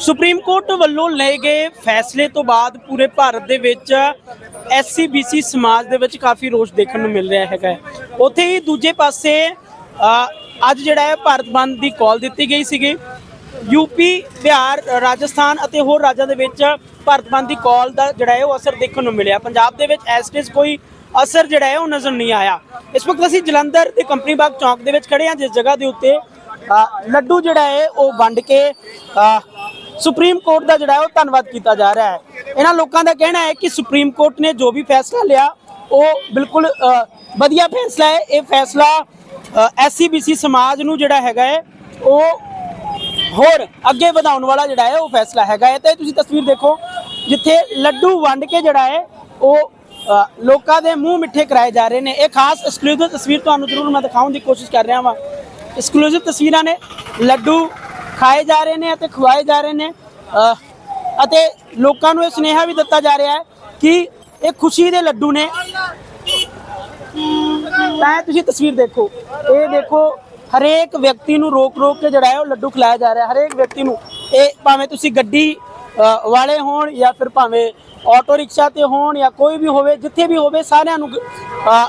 Supreme court ਵੱਲੋਂ ਲਏ ਗਏ ਫੈਸਲੇ ਤੋਂ ਬਾਅਦ ਪੂਰੇ ਭਾਰਤ ਦੇ ਵਿੱਚ ਐਸਸੀ ਬੀਸੀ ਸਮਾਜ ਦੇ ਵਿੱਚ ਕਾਫੀ ਰੋਸ ਦੇਖਣ ਨੂੰ ਮਿਲ ਰਿਹਾ ਹੈਗਾ ਹੈ। ਉੱਥੇ ਹੀ ਦੂਜੇ ਪਾਸੇ ਅੱਜ ਜਿਹੜਾ ਹੈ ਭਾਰਤ ਬੰਦ ਦੀ ਕਾਲ ਦਿੱਤੀ ਗਈ ਸੀਗੀ। ਯੂਪੀ ਬਿਹਾਰ, ਰਾਜਸਥਾਨ ਅਤੇ ਹੋਰ ਰਾਜਾਂ ਦੇ ਵਿੱਚ ਭਾਰਤ ਬੰਦ ਦੀ ਕਾਲ ਦਾ ਜਿਹੜਾ ਹੈ ਉਹ ਅਸਰ ਦੇਖਣ ਨੂੰ ਮਿਲਿਆ। ਪੰਜਾਬ ਦੇ ਵਿੱਚ ਐਸਟਿਸ ਕੋਈ ਅਸਰ ਜਿਹੜਾ ਹੈ ਉਹ ਨਜ਼ਰ ਨਹੀਂ ਆਇਆ। ਇਸ ਵਕਤ ਅਸੀਂ ਜਲੰਧਰ ਦੇ ਕੰਪਨੀ ਬਾਗ ਚੌਂਕ ਦੇ ਵਿੱਚ ਖੜੇ ਹਾਂ, ਜਿਸ ਜਗ੍ਹਾ ਦੇ ਉੱਤੇ ਲੱਡੂ ਜਿਹੜਾ ਹੈ ਉਹ ਵੰਡ ਕੇ ਸੁਪਰੀਮ ਕੋਰਟ ਦਾ ਜਿਹੜਾ ਹੈ ਉਹ ਧੰਨਵਾਦ ਕੀਤਾ ਜਾ ਰਿਹਾ ਹੈ। ਇਹਨਾਂ ਲੋਕਾਂ ਦਾ ਕਹਿਣਾ ਹੈ ਕਿ ਸੁਪਰੀਮ ਕੋਰਟ ਨੇ ਜੋ ਵੀ ਫੈਸਲਾ ਲਿਆ, ਉਹ ਬਿਲਕੁਲ ਵਧੀਆ ਫੈਸਲਾ ਹੈ। ਇਹ ਫੈਸਲਾ ਐਸਸੀਬੀਸੀ ਸਮਾਜ ਨੂੰ ਜਿਹੜਾ ਹੈਗਾ ਹੈ, ਉਹ ਹੋਰ ਅੱਗੇ ਵਧਾਉਣ ਵਾਲਾ ਜਿਹੜਾ ਹੈ, ਉਹ ਫੈਸਲਾ ਹੈਗਾ ਹੈ। ਤੇ ਤੁਸੀਂ ਤਸਵੀਰ ਦੇਖੋ, ਜਿੱਥੇ ਲੱਡੂ ਵੰਡ ਕੇ ਜਿਹੜਾ ਹੈ, ਉਹ ਲੋਕਾਂ ਦੇ ਮੂੰਹ ਮਿੱਠੇ ਕਰਾਏ ਜਾ ਰਹੇ ਨੇ। ਇਹ ਖਾਸ ਐਕਸਕਲੂਸਿਵ ਤਸਵੀਰ ਤੁਹਾਨੂੰ ਜ਼ਰੂਰ ਮੈਂ ਦਿਖਾਉਣ ਦੀ ਕੋਸ਼ਿਸ਼ ਕਰ ਰਿਹਾ ਹਾਂ ਐਕਸਕਲੂਸਿਵ ਤਸਵੀਰਾਂ ਨੇ ਲੱਡੂ ਖਾਏ ਜਾ ਰਹੇ ਨੇ ਅਤੇ ਖਵਾਏ ਜਾ ਰਹੇ ਨੇ। ਅਤੇ ਲੋਕਾਂ ਨੂੰ ਇਹ ਸੁਨੇਹਾ ਵੀ ਦਿੱਤਾ ਜਾ ਰਿਹਾ ਹੈ ਕਿ ਇਹ ਖੁਸ਼ੀ ਦੇ ਲੱਡੂ ਨੇ। ਤਾਂ ਇਹ ਤੁਸੀਂ ਤਸਵੀਰ ਦੇਖੋ। ਇਹ ਦੇਖੋ, ਹਰੇਕ ਵਿਅਕਤੀ ਨੂੰ ਰੋਕ ਰੋਕ ਕੇ ਜਿਹੜਾ ਹੈ ਉਹ ਲੱਡੂ ਖਿਲਾਇਆ ਜਾ ਰਿਹਾ। ਹਰੇਕ ਵਿਅਕਤੀ ਨੂੰ ਇਹ ਭਾਵੇਂ ਤੁਸੀਂ ਗੱਡੀ ਵਾਲੇ ਹੋਣ ਜਾਂ ਫਿਰ ਭਾਵੇਂ ਆਟੋ ਰਿਕਸ਼ਾ ਤੇ ਹੋਣ ਜਾਂ ਕੋਈ ਵੀ ਹੋਵੇ, ਜਿੱਥੇ ਵੀ ਹੋਵੇ, ਸਾਰਿਆਂ ਨੂੰ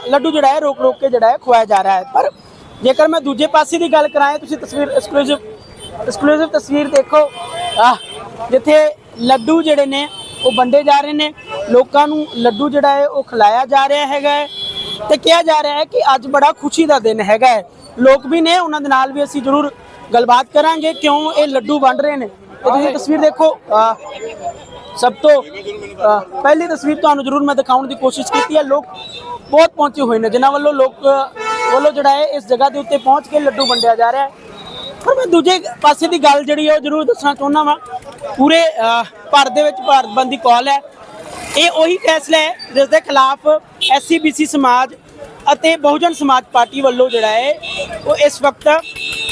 ਲੱਡੂ ਜਿਹੜਾ ਹੈ ਰੋਕ ਰੋਕ ਕੇ ਜਿਹੜਾ ਹੈ ਖਵਾਇਆ ਜਾ ਰਿਹਾ ਹੈ। ਪਰ ਜੇਕਰ ਮੈਂ ਦੂਜੇ ਪਾਸੇ ਦੀ ਗੱਲ ਕਰਾਂ ਤੁਸੀਂ ਤਸਵੀਰ ਐਕਸਕਲੂਸਿਵ ਐਕਸਕਲੂਸਿਵ ਤਸਵੀਰ ਦੇਖੋ। ਆਹ ਜਿੱਥੇ ਲੱਡੂ ਜਿਹੜੇ ਨੇ ਉਹ ਵੰਡੇ ਜਾ ਰਹੇ ਨੇ। ਲੋਕਾਂ ਨੂੰ ਲੱਡੂ ਜਿਹੜਾ ਹੈ ਉਹ ਖਿਲਾਇਆ ਜਾ ਰਿਹਾ ਹੈਗਾ ਤੇ ਕਿਹਾ ਜਾ ਰਿਹਾ ਹੈ ਕਿ ਅੱਜ ਬੜਾ ਖੁਸ਼ੀ ਦਾ ਦਿਨ ਹੈਗਾ ਲੋਕ ਵੀ ਨੇ ਉਹਨਾਂ ਦੇ ਨਾਲ ਵੀ ਅਸੀਂ ਜ਼ਰੂਰ ਗੱਲਬਾਤ ਕਰਾਂਗੇ ਕਿਉਂ ਇਹ ਲੱਡੂ ਵੰਡ ਰਹੇ ਨੇ। ਇਹ ਤੁਸੀਂ ਤਸਵੀਰ ਦੇਖੋ। ਸਭ ਤੋਂ ਪਹਿਲੀ ਤਸਵੀਰ ਤੁਹਾਨੂੰ ਜ਼ਰੂਰ ਮੈਂ ਦਿਖਾਉਣ ਦੀ ਕੋਸ਼ਿਸ਼ ਕੀਤੀ ਹੈ। ਲੋਕ ਬਹੁਤ ਪਹੁੰਚੇ ਹੋਏ ਨੇ ਜਿਨ੍ਹਾਂ ਵੱਲੋਂ ਲੋਕ ਵੱਲੋਂ ਜਿਹੜਾ ਹੈ ਇਸ ਜਗ੍ਹਾ ਦੇ ਉੱਤੇ ਪਹੁੰਚ ਕੇ ਲੱਡੂ ਵੰਡਿਆ ਜਾ ਰਿਹਾ ਹੈ। ਪਰ ਮੈਂ ਦੂਜੇ ਪਾਸੇ ਦੀ ਗੱਲ ਜਿਹੜੀ ਹੈ ਉਹ ਜ਼ਰੂਰ ਦੱਸਣਾ ਚਾਹੁੰਦਾ ਵਾਂ। ਪੂਰੇ ਭਾਰਤ ਦੇ ਵਿੱਚ ਭਾਰਤ ਬੰਦ ਦੀ ਕਾਲ ਹੈ। ਇਹ ਉਹੀ ਫੈਸਲਾ ਹੈ ਜਿਸ ਦੇ ਖਿਲਾਫ ਐਸਸੀਬੀਸੀ ਸਮਾਜ ਅਤੇ ਬਹੁਜਨ ਸਮਾਜ ਪਾਰਟੀ ਵੱਲੋਂ ਜਿਹੜਾ ਹੈ, ਉਹ ਇਸ ਵਕਤ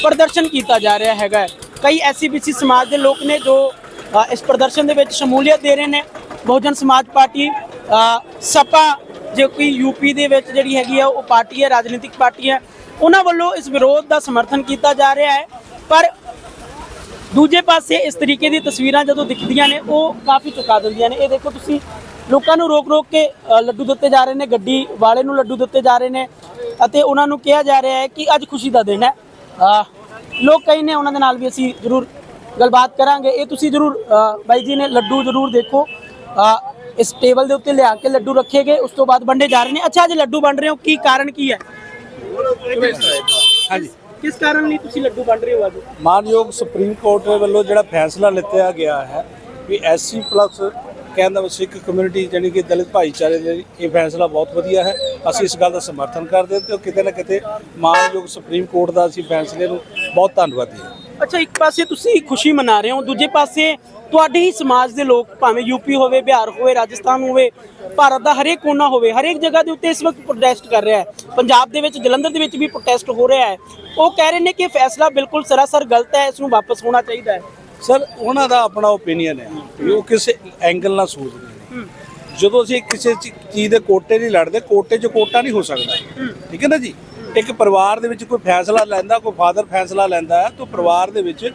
ਪ੍ਰਦਰਸ਼ਨ ਕੀਤਾ ਜਾ ਰਿਹਾ ਹੈਗਾ ਹੈ। ਕਈ ਐਸਸੀਬੀਸੀ ਸਮਾਜ ਦੇ ਲੋਕ ਨੇ ਜੋ ਇਸ ਪ੍ਰਦਰਸ਼ਨ ਦੇ ਵਿੱਚ ਸ਼ਮੂਲੀਅਤ ਦੇ ਰਹੇ ਨੇ। ਬਹੁਜਨ ਸਮਾਜ ਪਾਰਟੀ ਸਪਾ ਜੋ ਕਿ ਯੂਪੀ ਦੇ ਵਿੱਚ ਜਿਹੜੀ ਹੈਗੀ ਆ, ਉਹ ਪਾਰਟੀ ਹੈ, ਰਾਜਨੀਤਿਕ ਪਾਰਟੀ ਹੈ, ਉਹਨਾਂ ਵੱਲੋਂ ਇਸ ਵਿਰੋਧ ਦਾ ਸਮਰਥਨ ਕੀਤਾ ਜਾ ਰਿਹਾ ਹੈ। ਪਰ ਦੂਜੇ ਪਾਸੇ ਇਸ ਤਰੀਕੇ ਦੀ ਤਸਵੀਰਾਂ ਜਦੋਂ ਦਿਖਦੀਆਂ ਨੇ, ਉਹ ਕਾਫੀ ਚੁਕਾ ਦਿੰਦੀਆਂ ਨੇ। ਇਹ ਦੇਖੋ ਤੁਸੀਂ, ਲੋਕਾਂ ਨੂੰ ਰੋਕ ਰੋਕ ਕੇ ਲੱਡੂ ਦਿੱਤੇ ਜਾ ਰਹੇ ਨੇ, ਗੱਡੀ ਵਾਲੇ ਨੂੰ ਲੱਡੂ ਦਿੱਤੇ ਜਾ ਰਹੇ ਨੇ ਅਤੇ ਉਹਨਾਂ ਨੂੰ ਕਿਹਾ ਜਾ ਰਿਹਾ ਹੈ ਕਿ ਅੱਜ ਖੁਸ਼ੀ ਦਾ ਦਿਨ ਹੈ। ਲੋਕ ਕਈ ਨੇ ਉਹਨਾਂ ਦੇ ਨਾਲ ਵੀ ਅਸੀਂ ਜ਼ਰੂਰ ਗੱਲਬਾਤ ਕਰਾਂਗੇ। ਇਹ ਤੁਸੀਂ ਜ਼ਰੂਰ ਬਾਈ ਜੀ ਨੇ ਲੱਡੂ ਜ਼ਰੂਰ ਦੇਖੋ। ਇਸ ਟੇਬਲ ਦੇ ਉੱਤੇ ਲਿਆ ਕੇ ਲੱਡੂ ਰੱਖੇ ਗਏ ਉਸ ਤੋਂ ਬਾਅਦ ਵੰਡੇ ਜਾ ਰਹੇ ਨੇ। ਅੱਛਾ ਅੱਜ ਲੱਡੂ ਵੰਡ ਰਹੇ ਹੋ ਕੀ ਕਾਰਨ ਕੀ ਹੈ? ਹਾਂਜੀ। ਕਿਸ ਕਾਰਨ ਲਈ ਤੁਸੀਂ ਲੱਡੂ ਵੰਡ ਰਹੇ ਹੋ ਅੱਜ? ਮਾਨਯੋਗ ਸੁਪਰੀਮ ਕੋਰਟ ਦੇ ਵੱਲੋਂ ਜਿਹੜਾ ਫੈਸਲਾ ਲਿੱਤਾ ਗਿਆ ਹੈ ਵੀ ਐਸਸੀ ਪਲੱਸ ਕਹਿੰਦਾ ਵੀ ਸਿੱਖ ਕਮਿਊਨਿਟੀ ਜਾਣੀ ਕਿ ਦਲਿਤ ਭਾਈਚਾਰੇ ਦੇ ਇਹ ਫੈਸਲਾ ਬਹੁਤ ਵਧੀਆ ਹੈ। ਅਸੀਂ ਇਸ ਗੱਲ ਦਾ ਸਮਰਥਨ ਕਰਦੇ ਹਾਂ ਤੇ ਕਿਤੇ ਨਾ ਕਿਤੇ ਮਾਨਯੋਗ ਸੁਪਰੀਮ ਕੋਰਟ ਦਾ ਅਸੀਂ ਫੈਸਲੇ ਨੂੰ ਬਹੁਤ ਧੰਨਵਾਦੀ ਹਾਂ। ਅੱਛਾ ਇੱਕ ਪਾਸੇ ਤੁਸੀਂ ਖੁਸ਼ੀ ਮਨਾ ਰਹੇ ਹੋ ਦੂਜੇ ਪਾਸੇ ਤੁਹਾਡੇ ਹੀ ਸਮਾਜ ਦੇ ਲੋਕ ਭਾਵੇਂ ਯੂਪੀ ਹੋਵੇ ਬਿਹਾਰ ਹੋਵੇ ਰਾਜਸਥਾਨ ਹੋਵੇ ਭਾਰਤ ਦਾ ਹਰੇਕ ਕੋਨਾ ਹੋਵੇ ਹਰੇਕ ਜਗ੍ਹਾ ਦੇ ਉੱਤੇ ਇਸ ਵਕਤ ਪ੍ਰੋਟੈਸਟ ਕਰ ਰਿਹਾ ਹੈ। ਪੰਜਾਬ ਦੇ ਵਿੱਚ ਜਲੰਧਰ ਦੇ ਵਿੱਚ ਵੀ ਪ੍ਰੋਟੈਸਟ ਹੋ ਰਿਹਾ ਹੈ। ਉਹ ਕਹਿ ਰਹੇ ਨੇ ਕਿ ਫੈਸਲਾ ਬਿਲਕੁਲ ਸਰਾਸਰ ਗਲਤ ਹੈ ਇਸ ਨੂੰ ਵਾਪਸ ਹੋਣਾ ਚਾਹੀਦਾ ਹੈ। ਸਰ ਉਹਨਾਂ ਦਾ ਆਪਣਾ ਓਪੀਨੀਅਨ ਹੈ ਉਹ ਕਿਸੇ ਐਂਗਲ ਨਾਲ ਸੋਚਦੇ ਨੇ। ਜਦੋਂ ਅਸੀਂ ਕਿਸੇ ਚੀਜ਼ ਦੇ ਕੋਟੇ ਨਹੀਂ ਲੜਦੇ ਕੋਟੇ 'ਚ ਕੋਟਾ ਨਹੀਂ ਹੋ ਸਕਦਾ। ਠੀਕ ਹੈ ਨਾ ਜੀ? ਇੱਕ ਪਰਿਵਾਰ ਦੇ ਵਿੱਚ ਕੋਈ ਫੈਸਲਾ ਲੈਂਦਾ ਕੋਈ ਫਾਦਰ ਫੈਸਲਾ ਲੈਂਦਾ ਹੈ ਤਾਂ ਪਰਿਵਾਰ ਦੇ ਵਿੱਚ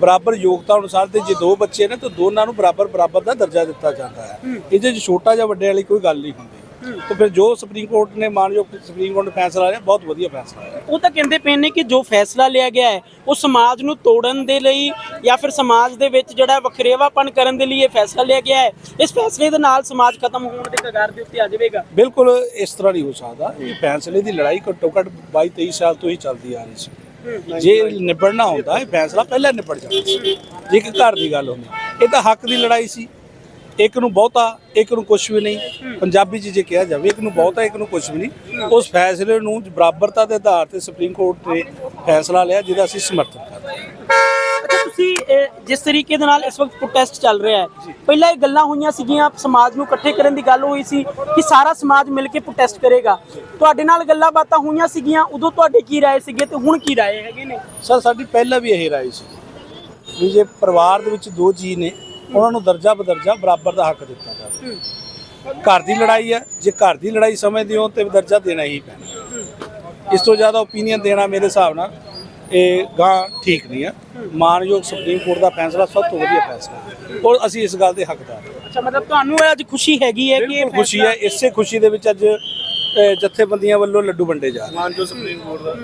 ਬਰਾਬਰ ਯੋਗਤਾ ਅਨੁਸਾਰ ਤੇ ਜੇ ਦੋ ਬੱਚੇ ਨੇ ਤਾਂ ਦੋਨਾਂ ਨੂੰ ਬਰਾਬਰ ਬਰਾਬਰ ਦਾ ਦਰਜਾ ਦਿੱਤਾ ਜਾਂਦਾ ਹੈ। ਇਹਦੇ 'ਚ ਛੋਟਾ ਜਾਂ ਵੱਡੇ ਵਾਲੀ ਕੋਈ ਗੱਲ ਨਹੀਂ ਹੁੰਦੀ। ਤਾਂ ਫਿਰ ਜੋ ਸੁਪਰੀਮ ਕੋਰਟ ਨੇ ਮਾਨਯੋਗ ਸੁਪਰੀਮ ਕੋਰਟ ਨੇ ਫੈਸਲਾ ਲਿਆ ਬਹੁਤ ਵਧੀਆ ਫੈਸਲਾ ਹੈ। ਉਹ ਤਾਂ ਕਹਿੰਦੇ ਪਏ ਨੇ ਕਿ ਜੋ ਫੈਸਲਾ ਲਿਆ ਗਿਆ ਹੈ ਉਹ ਸਮਾਜ ਨੂੰ ਤੋੜਨ ਦੇ ਲਈ ਜਾਂ ਫਿਰ ਸਮਾਜ ਦੇ ਵਿੱਚ ਜਿਹੜਾ ਵਖਰੇਵਾਪਨ ਕਰਨ ਦੇ ਲਈ ਇਹ ਫੈਸਲਾ ਲਿਆ ਗਿਆ ਹੈ ਇਸ ਫੈਸਲੇ ਦੇ ਨਾਲ ਸਮਾਜ ਖਤਮ ਹੋਣ ਦੇ ਕਗਾਰ ਦੇ ਉੱਤੇ ਆ ਜਾਵੇਗਾ। ਬਿਲਕੁਲ ਇਸ ਤਰ੍ਹਾਂ ਨਹੀਂ ਹੋ ਸਕਦਾ। ਇਹ ਫੈਸਲੇ ਦੀ ਲੜਾਈ ਘੱਟੋ ਘੱਟ 22 23 ਸਾਲ ਤੋਂ ਹੀ ਚੱਲਦੀ ਆ ਰਹੀ ਸੀ। ਜੇ ਨਿਬੜਨਾ ਹੁੰਦਾ, ਇਹ ਫੈਸਲਾ ਪਹਿਲਾਂ ਨਿਬੜ ਜਾਂਦਾ ਸੀ। ਜੇ ਇੱਕ ਘਰ ਦੀ ਗੱਲ ਹੁੰਦੀ, ਇਹ ਤਾਂ ਹੱਕ ਦੀ ਲੜਾਈ ਸੀ। ਇੱਕ ਨੂੰ ਬਹੁਤਾ, ਇੱਕ ਨੂੰ ਕੁਝ ਵੀ ਨਹੀਂ। ਪੰਜਾਬੀ 'ਚ ਜੇ ਕਿਹਾ ਜਾਵੇ, ਇੱਕ ਨੂੰ ਬਹੁਤਾ, ਇੱਕ ਨੂੰ ਕੁਝ ਵੀ ਨਹੀਂ। ਉਸ ਫੈਸਲੇ ਨੂੰ ਬਰਾਬਰਤਾ ਦੇ ਆਧਾਰ ਤੇ ਸੁਪਰੀਮ ਕੋਰਟ ਨੇ ਫੈਸਲਾ ਲਿਆ, ਜਿਹਦਾ ਅਸੀਂ ਸਮਰਥਨ ਕਰਦੇ ਹਾਂ। ਅੱਛਾ ਤੁਸੀਂ ਜਿਸ ਤਰੀਕੇ ਦੇ ਨਾਲ ਇਸ ਵਕਤ ਪ੍ਰੋਟੈਸਟ ਚੱਲ ਰਿਹਾ ਹੈ ਪਹਿਲਾਂ ਇਹ ਗੱਲਾਂ ਹੋਈਆਂ ਸੀਗੀਆਂ ਸਮਾਜ ਨੂੰ ਇਕੱਠੇ ਕਰਨ ਦੀ ਗੱਲ ਹੋਈ ਸੀ ਕਿ ਸਾਰਾ ਸਮਾਜ ਮਿਲ ਕੇ ਪ੍ਰੋਟੈਸਟ ਕਰੇਗਾ। ਤੁਹਾਡੇ ਨਾਲ ਗੱਲਾਂ ਬਾਤਾਂ ਹੋਈਆਂ ਸੀਗੀਆਂ ਉਦੋਂ ਤੁਹਾਡੇ ਕੀ ਰਾਏ ਸੀਗੇ ਤੇ ਹੁਣ ਕੀ ਰਾਏ ਹੈਗੇ ਨੇ? ਸਰ ਸਾਡੀ ਪਹਿਲਾਂ ਵੀ ਇਹ ਰਾਏ ਸੀ ਵੀ ਜੇ ਪਰਿਵਾਰ ਦੇ ਵਿੱਚ ਦੋ ਜੀ ਨੇ ਉਹਨਾਂ ਨੂੰ ਦਰਜਾ ਬਦਰਜਾ ਬਰਾਬਰ ਦਾ ਹੱਕ ਦਿੱਤਾ ਜਾਵੇ। ਘਰ ਦੀ ਲੜਾਈ ਹੈ ਜੇ ਘਰ ਦੀ ਲੜਾਈ ਸਮਝਦੇ ਹੋ ਤੇ ਦਰਜਾ ਦੇਣਾ ਹੀ ਪੈਣਾ। ਇਸ ਤੋਂ ਜ਼ਿਆਦਾ ਓਪੀਨੀਅਨ ਦੇਣਾ ਮੇਰੇ ਹਿਸਾਬ ਨਾਲ ਇਹ ਗਾਂ ਠੀਕ ਨਹੀਂ ਆ। ਮਾਨਯੋਗ ਸੁਪਰੀਮ ਕੋਰਟ ਦਾ ਫੈਸਲਾ ਸਭ ਤੋਂ ਵਧੀਆ ਫੈਸਲਾ ਹੈ। ਔਰ ਅਸੀਂ ਇਸ ਗੱਲ ਦੇ ਹੱਕਦਾਰ ਹਾਂ। ਅੱਛਾ ਮਤਲਬ ਤੁਹਾਨੂੰ ਅੱਜ ਖੁਸ਼ੀ ਹੈਗੀ ਹੈ ਕਿ ਇਹ ਬਿਲਕੁਲ ਖੁਸ਼ੀ ਹੈ। ਇਸੇ ਖੁਸ਼ੀ ਦੇ ਵਿੱਚ ਅੱਜ ਜਥੇਬੰਦੀਆਂ ਵੱਲੋਂ ਲੱਡੂ ਵੰਡੇ ਜਾ ਰਹੇ ਮਾਨਜੋ ਸੁਪਰੀਮ ਕੋਰਟ ਦਾ।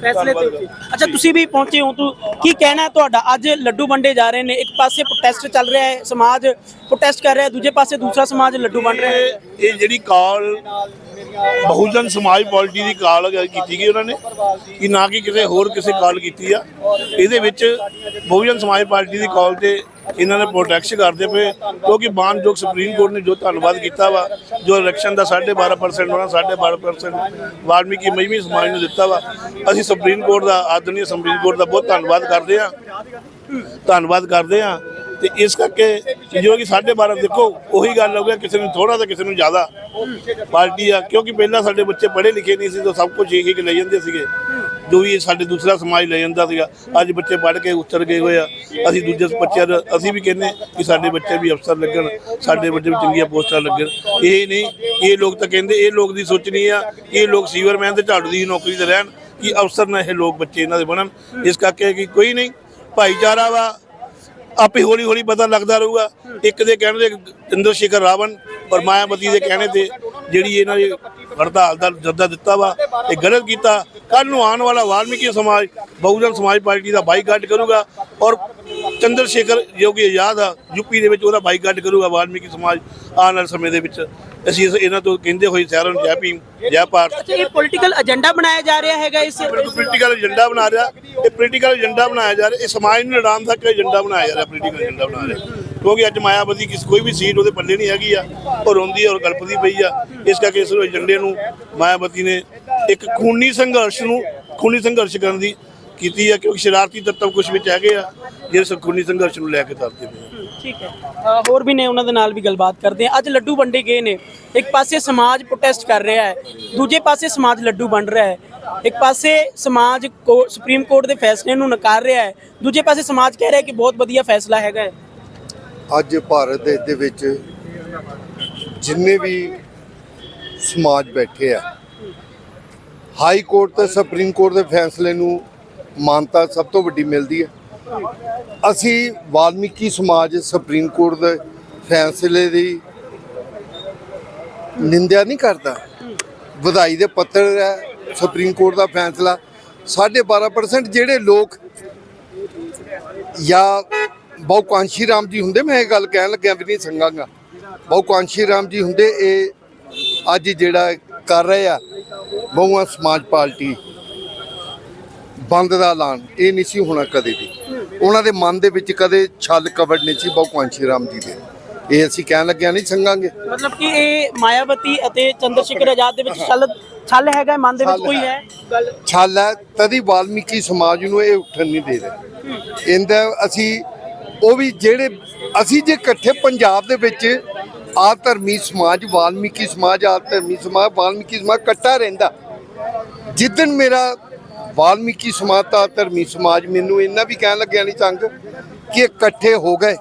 ਫੈਸਲੇ ਤੇ ਉੱਤੇ। ਅੱਛਾ ਤੁਸੀਂ ਵੀ ਪਹੁੰਚੇ ਹੋ ਤੂੰ। ਕੀ ਕਹਿਣਾ ਹੈ ਤੁਹਾਡਾ? ਅੱਜ ਲੱਡੂ ਵੰਡੇ ਜਾ ਰਹੇ ਨੇ। ਇੱਕ ਪਾਸੇ ਪ੍ਰੋਟੈਸਟ ਚੱਲ ਰਿਹਾ ਹੈ ਸਮਾਜ ਪ੍ਰੋਟੈਸਟ ਕਰ ਰਿਹਾ ਹੈ ਦੂਜੇ ਪਾਸੇ ਦੂਸਰਾ ਸਮਾਜ ਲੱਡੂ ਵੰਡ ਰਿਹਾ ਹੈ। ਇਹ ਇਹ ਜਿਹੜੀ ਕਾਲ ਬਹੁਜਨ ਸਮਾਜ ਪਾਰਟੀ ਦੀ ਕਾਲ ਕੀਤੀ ਗਈ ਉਹਨਾਂ ਨੇ ਕਿ ਨਾ ਕਿ ਕਿਸੇ ਹੋਰ ਕਿਸੇ ਕਾਲ ਕੀਤੀ ਆ ਇਹਦੇ ਵਿੱਚ ਬਹੁਜਨ ਸਮਾਜ ਪਾਰਟੀ ਦੀ ਕਾਲ ਤੇ ਇਹਨਾਂ ਨੇ ਪ੍ਰੋਟੈਕਸ ਕਰਦੇ ਪਏ, ਕਿਉਂਕਿ ਮਾਨਯੋਗ ਸੁਪਰੀਮ ਕੋਰਟ ਨੇ ਜੋ ਧੰਨਵਾਦ ਕੀਤਾ ਵਾ, ਜੋ ਇਲੈਕਸ਼ਨ ਦਾ 12.5% ਹੋਣਾ 12.5% ਵਾਲਮੀਕੀ ਮਜਮੀ ਸਮਾਜ ਨੂੰ ਦਿੱਤਾ ਵਾ। ਅਸੀਂ ਸੁਪਰੀਮ ਕੋਰਟ ਦਾ ਆਦਰਣੀ ਸੁਪਰੀਮ ਕੋਰਟ ਦਾ ਬਹੁਤ ਧੰਨਵਾਦ ਕਰਦੇ ਆ ਧੰਨਵਾਦ ਕਰਦੇ ਆ ਤੇ ਇਸ ਕਰਕੇ ਜੋ ਕਿ 12.5 ਦੇਖੋ, ਉਹੀ ਗੱਲ ਹੋ ਗਿਆ, ਕਿਸੇ ਨੂੰ ਥੋੜਾ ਤੇ ਕਿਸੇ ਨੂੰ ਜ਼ਿਆਦਾ। ਪਾਰਟੀ ਆ, ਕਿਉਂਕਿ ਪਹਿਲਾਂ ਸਾਡੇ ਬੱਚੇ ਪੜ੍ਹੇ ਲਿਖੇ ਨਹੀਂ ਸੀ, ਤਾਂ ਸਭ ਕੁਝ ਇਹੀ ਲੈ ਜਾਂਦੇ ਸੀਗੇ। ਜੋ ਵੀ ਸਾਡੇ ਦੂਸਰਾ ਸਮਾਜ ਲੈ ਜਾਂਦਾ ਸੀਗਾ, ਅੱਜ ਬੱਚੇ ਪੜ੍ਹ ਕੇ ਉੱਤਰ ਗਏ ਹੋਏ ਆ। ਅਸੀਂ ਦੂਜੇ ਬੱਚਿਆਂ ਦਾ ਅਸੀਂ ਵੀ ਕਹਿੰਦੇ ਕਿ ਸਾਡੇ ਬੱਚੇ ਵੀ ਅਫਸਰ ਲੱਗਣ, ਸਾਡੇ ਬੱਚੇ ਵੀ ਚੰਗੀਆਂ ਪੋਸਟਾਂ ਲੱਗਣ। ਇਹ ਨਹੀਂ, ਇਹ ਲੋਕ ਤਾਂ ਕਹਿੰਦੇ, ਇਹ ਲੋਕ ਦੀ ਸੋਚਣੀ ਆ ਕਿ ਇਹ ਲੋਕ ਸੀਵਰਮੈਨ ਤੇ ਝਾੜੂ ਦੀ ਨੌਕਰੀ ਤੇ ਰਹਿਣ, ਕਿ ਅਫਸਰ ਨਾ ਇਹ ਲੋਕ ਬੱਚੇ ਇਹਨਾਂ ਦੇ ਬਣਨ। ਇਸ ਕਰਕੇ ਕਿ ਕੋਈ ਨਹੀਂ, ਭਾਈਚਾਰਾ ਵਾ, ਆਪੇ ਹੌਲੀ ਹੌਲੀ ਪਤਾ ਲੱਗਦਾ ਰਹੂਗਾ। ਇੱਕ ਦੇ ਕਹਿਣ ਦੇ ਚੰਦਰ ਸ਼ੇਖਰ ਰਾਵਣ ਔਰ ਮਾਇਆਵਤੀ ਦੇ ਕਹਿਣੇ ਤੇ ਜਿਹੜੀ ਇਹਨਾਂ ਦੀ ਹੜਤਾਲ ਦਾ ਜੱਦਾ ਦਿੱਤਾ ਵਾ ਇਹ ਗਲਤ ਕੀਤਾ। ਕੱਲ ਨੂੰ ਆਉਣ ਵਾਲਾ ਵਾਲਮੀਕੀ ਸਮਾਜ ਬਹੁਜਨ ਸਮਾਜ ਪਾਰਟੀ ਦਾ ਬਾਈਕਾਟ ਕਰੂਗਾ ਔਰ ਚੰਦਰ ਸ਼ੇਖਰ ਕਿ ਆਜ਼ਾਦ ਆ ਯੂਪੀ ਦੇ ਵਿੱਚ ਉਹਦਾ ਬਾਈਕਾਟ ਕਰੂਗਾ ਵਾਲਮੀਕੀ ਸਮਾਜ ਆਉਣ ਵਾਲੇ ਸਮੇਂ ਦੇ ਵਿੱਚ। ਅਸੀਂ ਇਹਨਾਂ ਤੋਂ ਕਹਿੰਦੇ ਹੋਏ ਸਾਰਿਆਂ ਨੂੰ ਜੈ ਭੀਮ ਜੈ ਭਾਰਤ। ਇਹ ਪੋਲੀਟੀਕਲ ਏਜੰਡਾ ਬਣਾਇਆ ਜਾ ਰਿਹਾ ਹੈਗਾ ਇਸ ਪੋਲੀਟੀਕਲ ਏਜੰਡਾ ਬਣਾ ਰਿਹਾ। ਇਹ ਪੋਲੀਟੀਕਲ ਏਜੰਡਾ ਬਣਾਇਆ ਜਾ ਰਿਹਾ। ਇਹ ਸਮਾਜ ਨੂੰ ਲੜਾਉਣ ਦਾ ਏਜੰਡਾ ਬਣਾਇਆ ਜਾ ਰਿਹਾ? ਪੋਲੀਟੀਕਲ ਏਜੰਡਾ ਬਣਾ ਰਿਹਾ। ਕਿਉਂਕਿ ਅੱਜ ਮਾਇਆਵਤੀ ਕਿਸ ਕੋਈ ਵੀ ਸੀਟ ਉਹਦੇ ਪੱਲੇ ਨਹੀਂ ਹੈਗੀ ਆ, ਉਹ ਰੋਂਦੀ ਔਰ ਕਲਪਦੀ ਪਈ ਆ। ਇਸ ਕਰਕੇ ਇਸ ਏਜੰਡੇ ਨੂੰ ਮਾਇਆਵਤੀ ਨੇ ਇੱਕ ਖੂਨੀ ਸੰਘਰਸ਼ ਨੂੰ ਖੂਨੀ ਸੰਘਰਸ਼ ਕਰਨ ਦੀ ਕੀਤੀ ਆ, ਕਿਉਂਕਿ ਸ਼ਰਾਰਤੀ ਤੱਤਵ ਕੁਝ ਵਿੱਚ ਹੈਗੇ ਆ ਜਿਹੜੇ ਖੂਨੀ ਸੰਘਰਸ਼ ਨੂੰ ਲੈ ਕੇ ਤਰਦੇ ਪਏ ਠੀਕ ਹੈ। ਹੋਰ ਵੀ ਨੇ ਉਹਨਾਂ ਦੇ ਨਾਲ ਵੀ ਗੱਲਬਾਤ ਕਰਦੇ ਆ। ਅੱਜ ਲੱਡੂ ਵੰਡੇ ਗਏ ਨੇ। ਇੱਕ ਪਾਸੇ ਸਮਾਜ ਪ੍ਰੋਟੈਸਟ ਕਰ ਰਿਹਾ ਹੈ, ਦੂਜੇ ਪਾਸੇ ਸਮਾਜ ਲੱਡੂ ਵੰਡ ਰਿਹਾ ਹੈ। ਇੱਕ ਪਾਸੇ ਸਮਾਜ ਕੋ- ਸੁਪਰੀਮ ਕੋਰਟ ਦੇ ਫੈਸਲੇ ਨੂੰ ਨਕਾਰ ਰਿਹਾ ਹੈ। ਦੂਜੇ ਪਾਸੇ ਸਮਾਜ ਕਹਿ ਰਿਹਾ ਕਿ ਬਹੁਤ ਵਧੀਆ ਫੈਸਲਾ ਹੈਗਾ ਹੈ। ਅੱਜ ਭਾਰਤ ਦੇਸ਼ ਦੇ ਵਿੱਚ ਜਿੰਨੇ ਵੀ ਸਮਾਜ ਬੈਠੇ ਆ, ਹਾਈ ਕੋਰਟ ਤੇ ਸੁਪਰੀਮ ਕੋਰਟ ਦੇ ਫੈਸਲੇ ਨੂੰ ਮਾਨਤਾ ਸਭ ਤੋਂ ਵੱਡੀ ਮਿਲਦੀ ਹੈ ਅਸੀਂ ਵਾਲਮੀਕੀ ਸਮਾਜ ਸੁਪਰੀਮ ਕੋਰਟ ਦੇ ਫੈਸਲੇ ਦੀ ਨਿੰਦਿਆ ਨਹੀਂ ਕਰਦਾ। ਵਧਾਈ ਦੇ ਪੱਤਰ ਹੈ ਸੁਪਰੀਮ ਕੋਰਟ ਦਾ ਫੈਸਲਾ। 12.5% ਜਿਹੜੇ ਲੋਕ ਜਾਂ ਬਹੁਕਾਂਸ਼ੀ ਰਾਮ ਜੀ ਹੁੰਦੇ ਮੈਂ ਇਹ ਗੱਲ ਕਹਿਣ ਲੱਗਿਆ ਵੀ ਨਹੀਂ ਸੰਗਾਂਗਾ। ਬਹੁਕਾਂਸ਼ੀ ਰਾਮ ਜੀ ਹੁੰਦੇ ਇਹ ਅੱਜ ਜਿਹੜਾ ਕਰ ਰਹੇ ਆ ਬਹੁਆ ਸਮਾਜ ਪਾਰਟੀ ਬੰਦ ਦਾ ਐਲਾਨ ਇਹ ਨਹੀਂ ਸੀ ਹੋਣਾ ਕਦੇ ਵੀ। ਉਹਨਾਂ ਦੇ ਮਨ ਦੇ ਵਿੱਚ ਕਦੇ ਛਲ ਕਵੜ ਨਹੀਂ ਸੀ ਬਹੁਕਾਂਸ਼ੀ ਰਾਮ ਜੀ ਦੇ। ਇਹ ਅਸੀਂ ਕਹਿਣ ਲੱਗਿਆ ਨਹੀਂ ਸੰਗਾਂਗੇ। ਮਤਲਬ ਕਿ ਇਹ ਮਾਇਆਵਤੀ ਅਤੇ ਚੰਦਰਸ਼ੇਖਰ ਆਜ਼ਾਦ ਦੇ ਵਿੱਚ ਛਲ ਛਲ ਹੈਗਾ ਮਨ ਦੇ ਵਿੱਚ ਕੋਈ ਹੈ। ਹੈ? ਗੱਲ ਛਲ ਹੈ ਤਦੀ ਵਾਲਮੀਕੀ ਸਮਾਜ ਨੂੰ ਇਹ ਉੱਠਣ ਨਹੀਂ ਦੇ ਰਹੇ। ਇਹਦਾ ਅਸੀਂ ਉਹ ਵੀ ਜਿਹੜੇ ਅਸੀਂ ਜੇ ਇਕੱਠੇ ਪੰਜਾਬ ਦੇ ਵਿੱਚ ਆ ਧਰਮੀ ਸਮਾਜ, ਵਾਲਮੀਕੀ ਸਮਾਜ, ਆ ਧਰਮੀ ਸਮਾਜ, ਵਾਲਮੀਕੀ ਸਮਾਜ ਇਕੱਠਾ ਰਹਿੰਦਾ। ਜਿੱਦਣ ਮੇਰਾ ਵਾਲਮੀਕੀ ਸਮਾਜ ਤਾਂ ਧਰਮੀ ਸਮਾਜ, ਮੈਨੂੰ ਇੰਨਾ ਵੀ ਕਹਿਣ ਲੱਗਿਆ ਨਹੀਂ ਚੰਗ ਕਿ ਇਕੱਠੇ ਹੋ ਗਏ,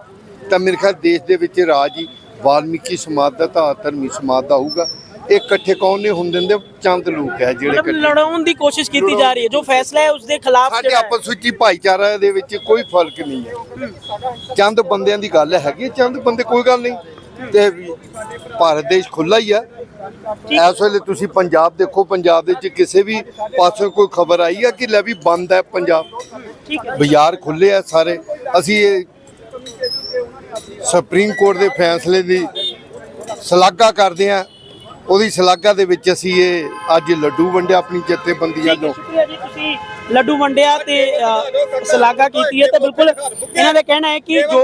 ਤਾਂ ਮੇਰੇ ਖਿਆਲ ਦੇਸ਼ ਦੇ ਵਿੱਚ ਰਾਜ ਹੀ ਵਾਲਮੀਕੀ ਸਮਾਜ ਦਾ ਤਾਂ ਧਰਮੀ ਸਮਾਜ ਦਾ ਹੋਊਗਾ। ਇਹ ਇਕੱਠੇ ਕੌਣ ਨੇ ਹੁੰਦੇ ਨੇ ਚੰਦ ਲੋਕ ਹੈ ਜਿਹੜੇ ਮਤਲਬ ਲੜਾਉਣ ਦੀ ਕੋਸ਼ਿਸ਼ ਕੀਤੀ ਜਾ ਰਹੀ ਹੈ। ਜੋ ਫੈਸਲਾ ਹੈ ਉਸ ਦੇ ਖਿਲਾਫ ਸਾਡੇ ਹੈ। ਆਪਸ ਵਿੱਚ ਹੀ ਭਾਈਚਾਰਾ ਦੇ ਵਿੱਚ ਕੋਈ ਫ਼ਰਕ ਨਹੀਂ ਹੈ। ਚੰਦ ਬੰਦਿਆਂ ਦੀ ਗੱਲ ਹੈਗੀ ਚੰਦ ਬੰਦੇ ਕੋਈ ਗੱਲ ਨਹੀਂ। ਤੇ ਭਾਰਤ ਦੇਸ਼ ਖੁੱਲਾ ਹੀ ਆ ਇਸ ਵੇਲੇ ਤੁਸੀਂ ਪੰਜਾਬ ਦੇਖੋ ਪੰਜਾਬ ਦੇ ਵਿੱਚ ਕਿਸੇ ਵੀ ਪਾਸੋਂ ਕੋਈ ਖਬਰ ਆਈ ਆ ਕਿ ਲੈ ਵੀ ਬੰਦ ਹੈ ਪੰਜਾਬ? ਹੈ। ਬਾਜ਼ਾਰ ਖੁੱਲੇ ਆ ਸਾਰੇ। ਅਸੀਂ ਇਹ ਸੁਪਰੀਮ ਕੋਰਟ ਦੇ ਫੈਸਲੇ ਦੀ ਸ਼ਲਾਘਾ ਕਰਦੇ ਆ ਉਹਦੀ ਸ਼ਲਾਘਾ ਦੇ ਵਿੱਚ ਅਸੀਂ ਇਹ ਅੱਜ ਲੱਡੂ ਵੰਡਿਆ ਆਪਣੀ ਜਥੇਬੰਦੀਆਂ ਠੀਕ ਹੈ, ਨੂੰ ਸ਼ੁਕਰੀਆ ਜੀ ਤੁਸੀਂ ਲੱਡੂ ਵੰਡਿਆ ਤੇ ਅ, ਸ਼ਲਾਘਾ ਕੀਤੀ ਹੈ ਤੇ ਬਿਲਕੁਲ ਇਹਨਾਂ ਦਾ ਕਹਿਣਾ ਹੈ ਕਿ ਜੋ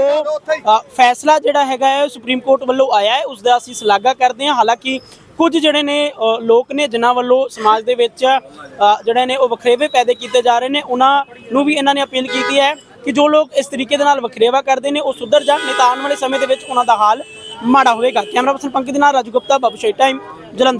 ਅ, ਫੈਸਲਾ ਜਿਹੜਾ ਹੈਗਾ ਹੈ ਸੁਪਰੀਮ ਕੋਰਟ ਵੱਲੋਂ ਆਇਆ ਹੈ ਉਸ ਦਾ ਅਸੀਂ ਸ਼ਲਾਘਾ ਕਰਦੇ ਹਾਂ। ਹਾਲਾਂਕਿ ਕੁਝ ਜਿਹੜੇ ਨੇ ਅ, ਲੋਕ ਨੇ ਜਿਨ੍ਹਾਂ ਵੱਲੋਂ ਸਮਾਜ ਦੇ ਵਿੱਚ ਅ, ਜਿਹੜੇ ਨੇ ਉਹ ਵਖਰੇਵੇ ਪੈਦਾ ਕੀਤੇ ਜਾ ਰਹੇ ਨੇ ਉਹਨਾਂ ਨੂੰ ਵੀ ਇਹਨਾਂ ਨੇ ਅਪੀਲ ਕੀਤੀ ਹੈ ਕਿ ਜੋ ਲੋਕ ਇਸ ਤਰੀਕੇ ਦੇ ਨਾਲ ਵਖਰੇਵਾ ਕਰਦੇ ਨੇ ਉਹ ਸੁਧਰ ਜਾਣ। ਨਹੀਂ ਤਾਂ ਆਉਣ ਵਾਲੇ ਸਮੇਂ ਦੇ ਵਿੱਚ ਉਹਨਾਂ ਦਾ ਹਾਲ ਮਾੜਾ ਹੋਵੇਗਾ। ਕੈਮਰਾ ਪਰਸਨ ਪੰਕਜ ਦੇ ਨਾਲ ਰਾਜੂ ਗੁਪਤਾ ਬਾਬੂ ਸ਼ਾਹੀ ਟਾਈਮ ਜਲੰਧਰ।